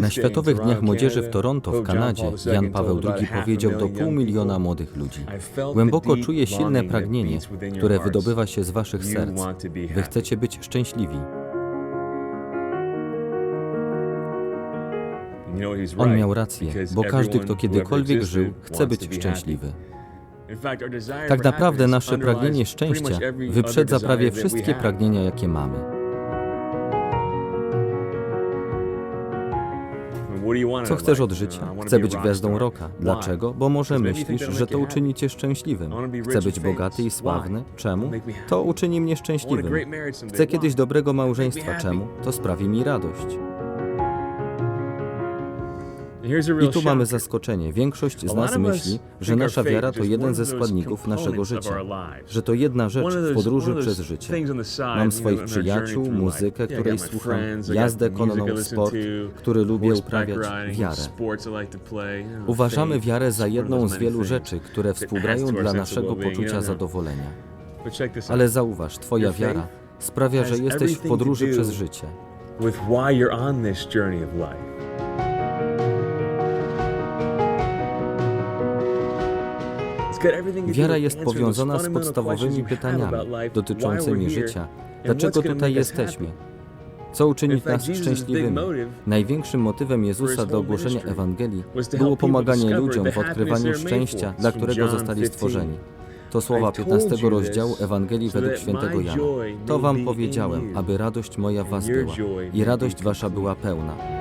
Na Światowych Dniach Młodzieży w Toronto w Kanadzie Jan Paweł II powiedział do pół miliona młodych ludzi: Głęboko czuję silne pragnienie, które wydobywa się z waszych serc. Wy chcecie być szczęśliwi. On miał rację, bo każdy, kto kiedykolwiek żył, chce być szczęśliwy. Tak naprawdę nasze pragnienie szczęścia wyprzedza prawie wszystkie pragnienia, jakie mamy. Co chcesz od życia? Chcę być gwiazdą rocka. Dlaczego? Bo może myślisz, że to uczyni cię szczęśliwym. Chcę być bogaty i sławny. Czemu? To uczyni mnie szczęśliwym. Chcę kiedyś dobrego małżeństwa. Czemu? To sprawi mi radość. I tu mamy zaskoczenie. Większość z nas myśli, że nasza wiara to jeden ze składników naszego życia, że to jedna rzecz w podróży przez życie. Mam swoich przyjaciół, muzykę, której słucham, jazdę konną, sport, który lubię uprawiać, wiarę. Uważamy wiarę za jedną z wielu rzeczy, które współgrają dla naszego poczucia zadowolenia. Ale zauważ, Twoja wiara sprawia, że jesteś w podróży przez życie. with why you're on this journey of life. Wiara jest powiązana z podstawowymi pytaniami dotyczącymi życia. Dlaczego tutaj jesteśmy? Co uczyni In fact, nas szczęśliwymi? Największym motywem Jezusa do ogłoszenia Ewangelii było pomaganie ludziom w odkrywaniu szczęścia, dla którego zostali 15. stworzeni. To słowa I told 15 you rozdziału Ewangelii według świętego Jana. To wam powiedziałem, aby radość moja w was była i radość wasza była pełna.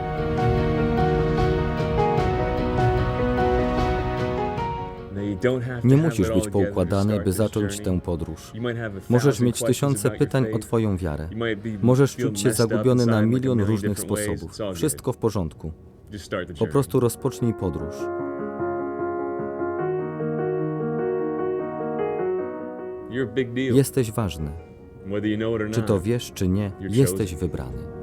Nie musisz być poukładany, by zacząć tę podróż. Możesz mieć tysiące pytań o. Twoją wiarę. Możesz czuć się zagubiony na milion różnych sposobów. Wszystko w porządku. Po prostu rozpocznij podróż. Jesteś ważny. Czy to wiesz, czy nie, jesteś wybrany.